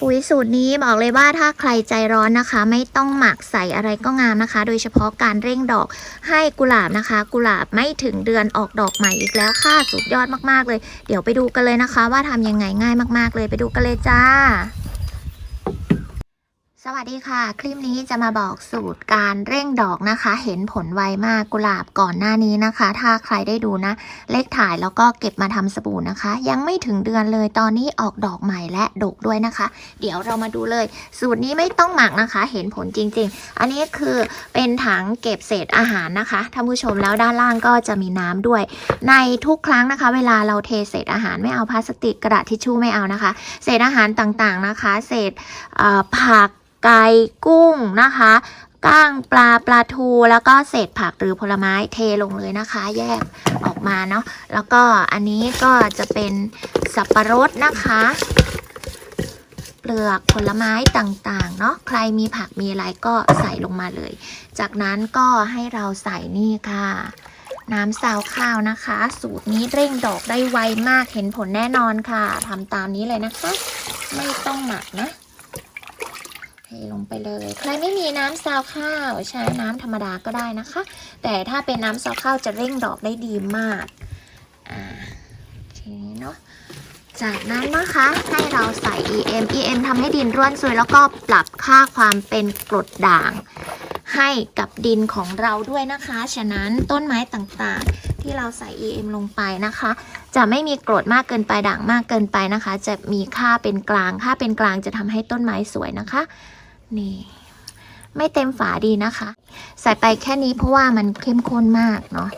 ปุ๋ยสูตรนี้บอกเลยว่าถ้าใครใจร้อนนะคะ ไม่ต้องหมักใส่อะไรก็งามนะคะ โดยเฉพาะการเร่งดอกให้กุหลาบนะคะ กุหลาบไม่ถึงเดือนออกดอกใหม่อีกแล้วค่ะสุดยอดมากๆเลย เดี๋ยวไปดูกันเลยนะคะ ว่าทำยังไงง่ายมาก ๆ เลยไปดูกันเลยจ้า สวัสดีค่ะ คลิปนี้จะมาบอกสูตรการเร่งดอกนะคะ เห็นผลไวมากกุหลาบก่อนหน้านี้นะคะ ถ้าใครได้ดูนะ เลขถ่ายแล้วก็เก็บมาทำสบู่นะคะ ยังไม่ถึงเดือนเลยตอนนี้ออกดอกใหม่และดกด้วยนะคะ เดี๋ยวเรามาดูเลย สูตรนี้ไม่ต้องหมักนะคะ เห็นผลจริง ๆ อันนี้คือเป็นถังเก็บเศษอาหารนะคะท่านผู้ชมแล้วด้านล่างก็จะมีน้ำด้วย ในทุกครั้งนะคะ เวลาเราเทเศษอาหารไม่เอาพลาสติกกระดาษทิชชู่ไม่เอานะคะ เศษอาหารต่างๆนะคะ เศษผักไก่กุ้งนะคะก้างปลาปลาทูแล้วก็เศษผักหรือผลไม้เทลงเลยนะคะ แยกออกมาเนาะแล้วก็อันนี้ก็จะเป็นสับปะรดนะคะ เปลือกผลไม้ต่างๆเนาะใครมีผักมีอะไรก็ใส่ลงมาเลย จากนั้นก็ให้เราใส่นี่ค่ะ น้ำซาวข้าวนะคะ สูตรนี้เร่งดอกได้ไวมากเห็นผลแน่นอนค่ะทำตามนี้เลยนะคะ ไม่ต้องหมักนะ เทลงไปเลย ใครไม่มีน้ำซาวข้าวใช้น้ำธรรมดาก็ได้นะคะ แต่ถ้าเป็นน้ำซาวข้าวจะเร่งดอกได้ดีมากอ่าทีนี้เนาะจากนั้นนะคะให้เราใส่ EM EM ทำให้ดินร่วนซุยแล้วก็ปรับค่าความเป็นกรดด่าง ให้กับดินของเราด้วยนะคะ ฉะนั้นต้นไม้ต่างๆ ที่เราใส่ EM ลงไปนะคะ จะไม่มีกรดมากเกินไปด่างมากเกินไปนะคะ จะมีค่าเป็นกลาง ค่าเป็นกลางจะทำให้ต้นไม้สวยนะคะ นี่ ไม่เต็มฝาดีนะคะ ใส่ไปแค่นี้เพราะว่ามันเข้มข้นมากเนาะ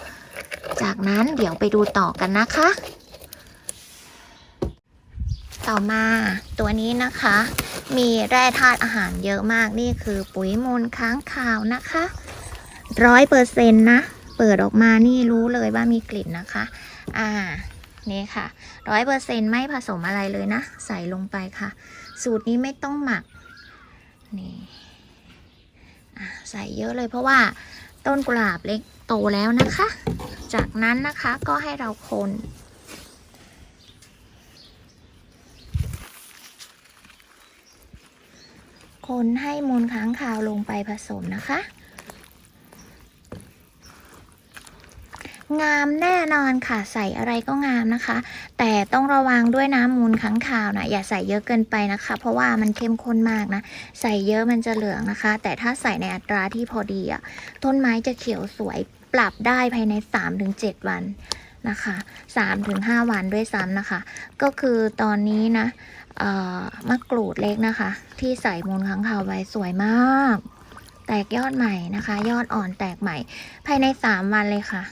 จากนั้นเดี๋ยวไปดูต่อกันนะคะ ต่อมาตัวนี้นะคะ มีแร่ธาตุอาหารเยอะมากนี่คือปุ๋ยมูลค้างคาวนะคะร้อยเปอร์เซ็นต์นะ เปิดออกมานี่รู้เลยว่ามีกลิ่นนะคะ อ่านี่ค่ะร้อยเปอร์เซ็นต์ไม่ผสมอะไรเลยนะ ใส่ลงไปค่ะ สูตรนี้ไม่ต้องหมัก นี่ใส่เยอะเลยเพราะว่าต้นกุหลาบเล็กโตแล้วนะคะ จากนั้นนะคะก็ให้เราคนคนให้มูลค้างคาวลงไปผสมนะคะ งามแน่นอนค่ะ ใส่อะไรก็งามนะคะ แต่ต้องระวังด้วยน้ำมูลค้างคาวนะอย่าใส่เยอะเกินไปนะคะ เพราะว่ามันเข้มข้นมากนะ ใส่เยอะมันจะเหลืองนะคะ แต่ถ้าใส่ในอัตราที่พอดีอะต้นไม้จะเขียวสวยปรับได้ภายใน 3-7 วันนะคะ3-5 วันด้วยซ้ำนะคะ ก็คือตอนนี้นะมะกรูดเล็กนะคะ ที่ใส่มูลค้างคาวไว้สวยมาก แตกยอดใหม่นะคะ ยอดอ่อนแตกใหม่ ภายใน 3 วันเลยค่ะ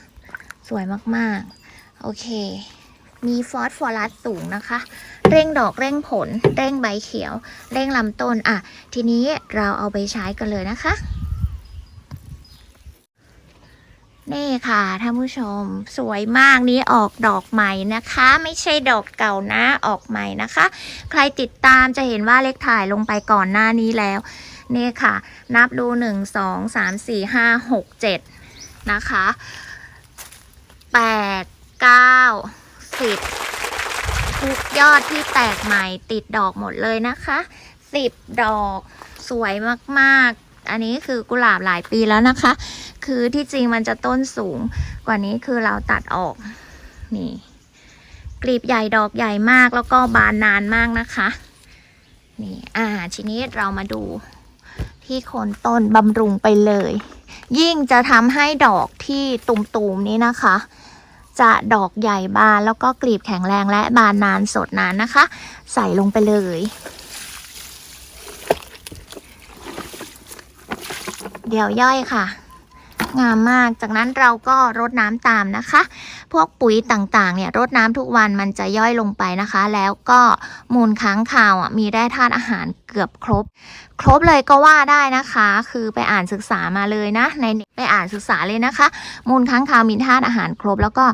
สวยมากๆ โอเค มีฟอสฟอรัสสูงนะคะ เร่งดอกเร่งผล เร่งใบเขียว เร่งลำต้น อะ ทีนี้เราเอาไปใช้กันเลยนะคะ นี่ค่ะท่านผู้ชม สวยมากนี้ออกดอกใหม่นะคะ ไม่ใช่ดอกเก่านะออกใหม่นะคะ ใครติดตามจะเห็นว่าเล็กถ่ายลงไปก่อนหน้านี้แล้วนี่ค่ะ นับดูหนึ่งสองสามสี่ห้าหกเจ็ดนะคะ แปดเก้าสิบทุกยอดที่แตกใหม่ติดดอกหมดเลยนะคะสิบดอกสวยมากๆ อันนี้คือกุหลาบหลายปีแล้วนะคะ คือที่จริงมันจะต้นสูงกว่านี้คือเราตัดออกนี่กลีบใหญ่ดอกใหญ่มากแล้วก็บานนานมากนะคะนี่อ่าทีนี้เรามาดูที่โคนต้นบำรุงไปเลย ยิ่งจะทำให้ดอกที่ตุ่มๆนี้นะคะ จะดอกใหญ่บานแล้วก็กลีบแข็งแรงและบานนานสดนานนะคะ ใส่ลงไปเลย เดี๋ยวย่อยค่ะ งามมากจากนั้นเราก็รดน้ำตามนะคะ พวกปุ๋ยต่างๆ เนี่ยรดน้ำทุกวันมันจะย่อยลงไปนะคะ แล้วก็มูลค้างคาวอะมีแร่ธาตุอาหาร เกือบครบ ครบเลยก็ว่าได้นะคะ คือไปอ่านศึกษามาเลยนะ ในเน็ตไปอ่านศึกษาเลยนะคะ มูลค้างคาวมีธาตุอาหารครบ แล้วก็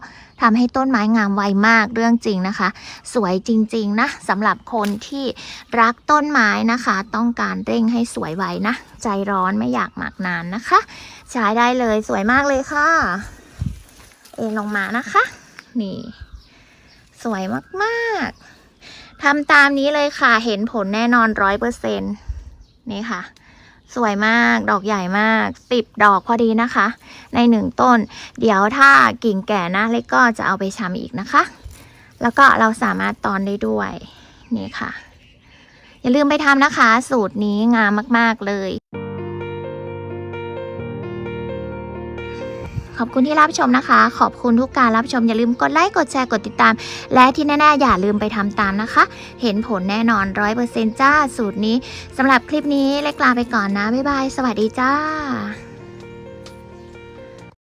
ทำให้ต้นไม้งามไวมากเรื่องจริงนะคะ สวยจริง ๆ นะสำหรับคนที่รักต้นไม้นะคะ ต้องการเร่งให้สวยไวนะ ใจร้อนไม่อยากหมักนานนะคะ ใช้ได้เลยสวยมากเลยค่ะ เอ็นลงมานะคะ นี่ สวยมาก ๆ ทำตามนี้เลยค่ะ เห็นผลแน่นอนร้อยเปอร์เซ็นนี่ค่ะ สวยมากดอกใหญ่มากสิบดอกพอดีนะคะ ในหนึ่งต้น เดี๋ยวถ้ากิ่งแก่นะเล็กก็จะเอาไปชำอีกนะคะ แล้วก็เราสามารถตอนได้ด้วย นี่ค่ะ อย่าลืมไปทำนะคะ สูตรนี้งามมาก ๆ เลย ขอบคุณที่รับชมนะคะ ขอบคุณทุกการรับชมอย่าลืมกดไลค์กดแชร์กดติดตาม และที่แน่ๆอย่าลืมไปทำตามนะคะ เห็นผลแน่นอนร้อยเปอร์เซ็นต์จ้าสูตรนี้สำหรับคลิปนี้เล็กลาไปก่อนนะบ๊ายบายสวัสดีจ้า